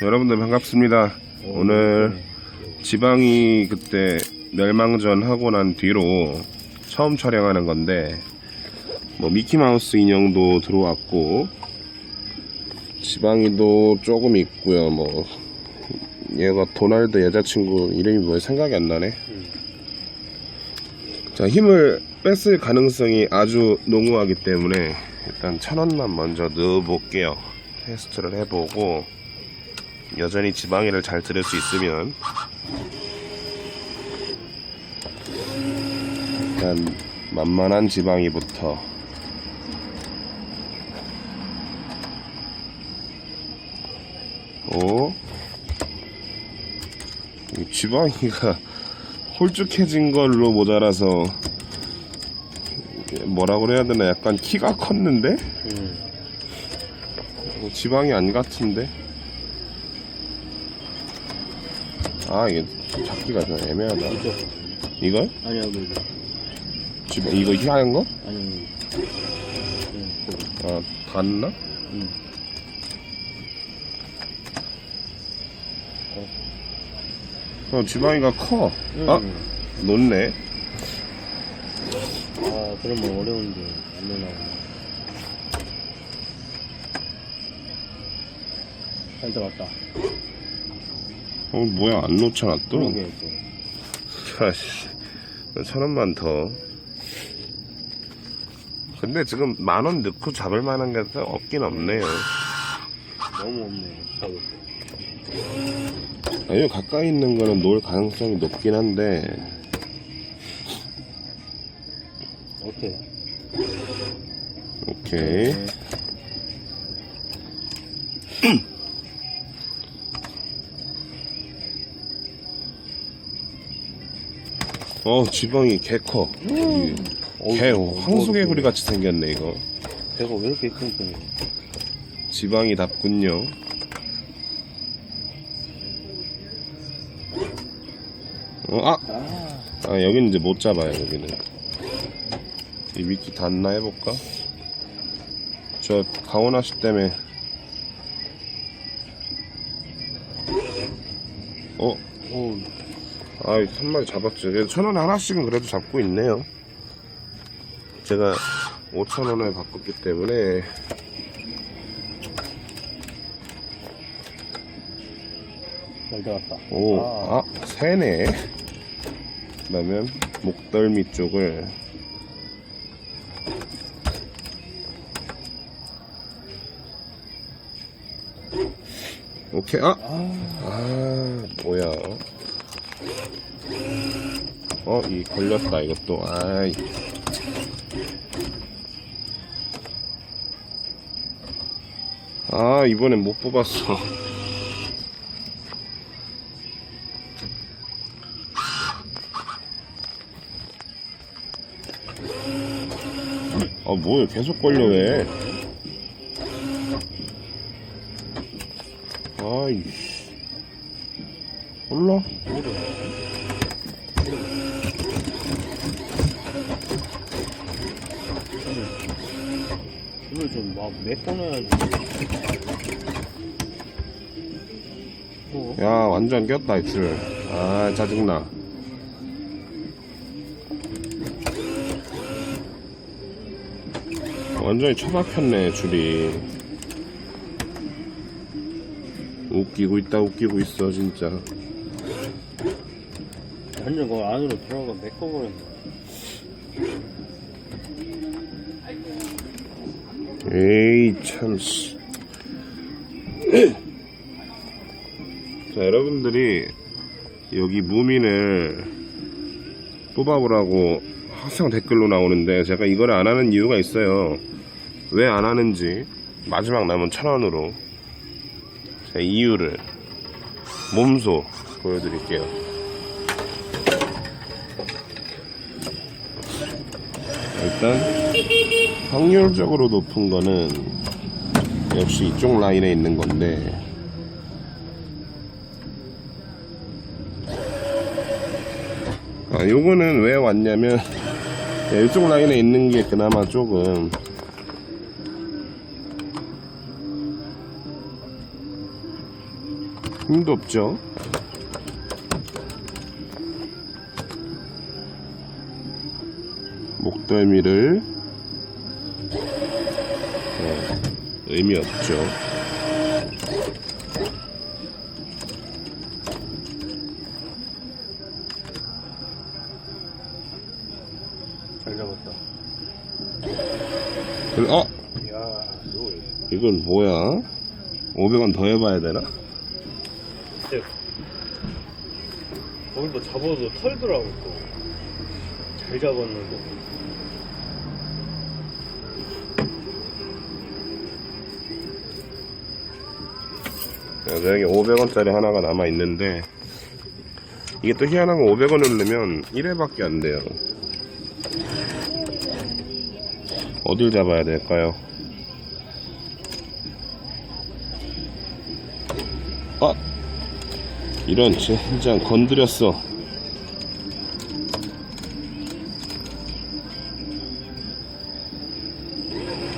여러분들 반갑습니다. 오늘 지방이 그때 멸망전 하고 난 뒤로 처음 촬영하는 건데 뭐 미키마우스 인형도 들어왔고 지방이도 조금 있고요. 뭐 얘가 도날드 여자친구 이름이 뭐야 생각이 안 나네. 자 힘을 뺐을 가능성이 아주 농후하기 때문에 일단 천 원만 먼저 넣어볼게요. 테스트를 해보고 여전히 지방이를 잘 들을 수 있으면 일단 만만한 지방이부터 오 이 지방이가 홀쭉해진 걸로 모자라서 이게 뭐라 그래야 되나 약간 키가 컸는데? 어, 지방이 안 같은데? 아 이게 잡기가 좀 애매하다. 이걸? 아니야 그거 지금 이거 희하얀 거? 아니 응 그거 아 닿나? 응 어 지방이가 커. 아? 놓네. 아 그러면 어려운데 안 되나. 잘 들어갔다. 어 뭐야 안 놓잖아 또 그러게 또 아씨. 천 원만 더. 근데 지금 만 원 넣고 잡을 만한 게 없긴 없네요 너무 없네. 잡을 아니 가까이 있는 거는 놓을 가능성이 높긴 한데. 오케이. 오케이. 네. 어 지방이 개커. 개 황소개구리 같이 생겼네 이거. 배가 왜 이렇게 끙끙해 지방이 답군요 어, 아! 아아 여기는 이제 못 잡아요 여기는 이 미끼 닿나 해볼까? 저 강원아씨 때문에 어? 오, 아이 한 마리 잡았죠 천 원에 하나씩은 그래도 잡고 있네요 제가 5천 원에 바꿨기 때문에 잘 들어갔다 오, 아, 아, 새네. 그러면 목덜미 쪽을 오케이. 아, 아 아, 뭐야? 어, 이 걸렸다 이것도. 아이. 아, 이번엔 못 뽑았어. 아, 뭐야? 계속 걸려 왜? 아이씨. 몰라? 오늘 좀막 메꿔놔야지 어, 야, 완전 꼈다, 이 줄. 아, 짜증나. 완전히 처박혔네, 줄이. 웃기고 있다, 웃기고 있어, 진짜. 완전 그 안으로 들어가 메꿔버렸네 에이, 참, 씨. 자, 여러분들이 여기 무민을 뽑아보라고 항상 댓글로 나오는데 제가 이걸 안 하는 이유가 있어요. 왜 안 하는지 마지막 남은 천 원으로 제 이유를 몸소 보여드릴게요. 일단 확률적으로 높은 거는 역시 이쪽 라인에 있는 건데 아, 요거는 왜 왔냐면, 야, 이쪽 라인에 있는 게 그나마 조금, 힘도 없죠? 목덜미를, 어, 의미 없죠. 잘 잡았다. 그- 어? 야, 이거 이건 뭐야? 500원 더 해봐야 되나? 진짜 거기서 잡아도 털더라고 또. 잘 잡았는데. 여기 500원짜리 하나가 남아 있는데 이게 또 희한한 건 500원을 넣으면 1회밖에 안 돼요. 어딜 잡아야 될까요? 아! 이런 진짜 건드렸어.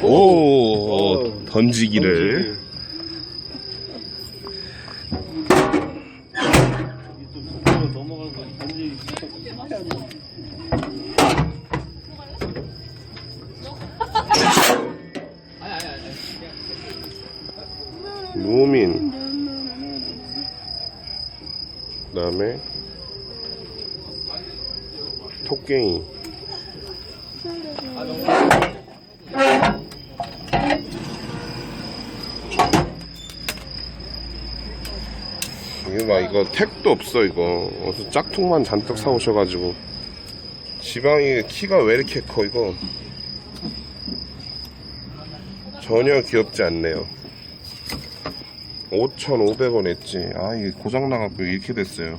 오, 어, 던지기를. 속도로 넘어가서 단지 무민. 그 다음에 토깽이. 이거 봐 이거 택도 없어 이거. 어서 짝퉁만 잔뜩 사오셔가지고. 지방이 키가 왜 이렇게 커 이거? 전혀 귀엽지 않네요 5,500원 했지. 아, 이게 고장나갖고 이렇게 됐어요.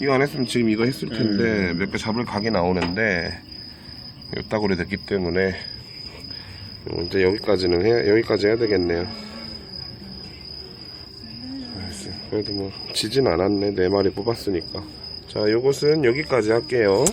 이거 안 했으면 지금 이거 했을 텐데, 몇개 잡을 각이 나오는데, 요따구리 됐기 때문에, 어, 이제 여기까지는 해, 여기까지 해야 되겠네요. 그래도 뭐, 지진 않았네. 네 마리 뽑았으니까. 자, 요것은 여기까지 할게요.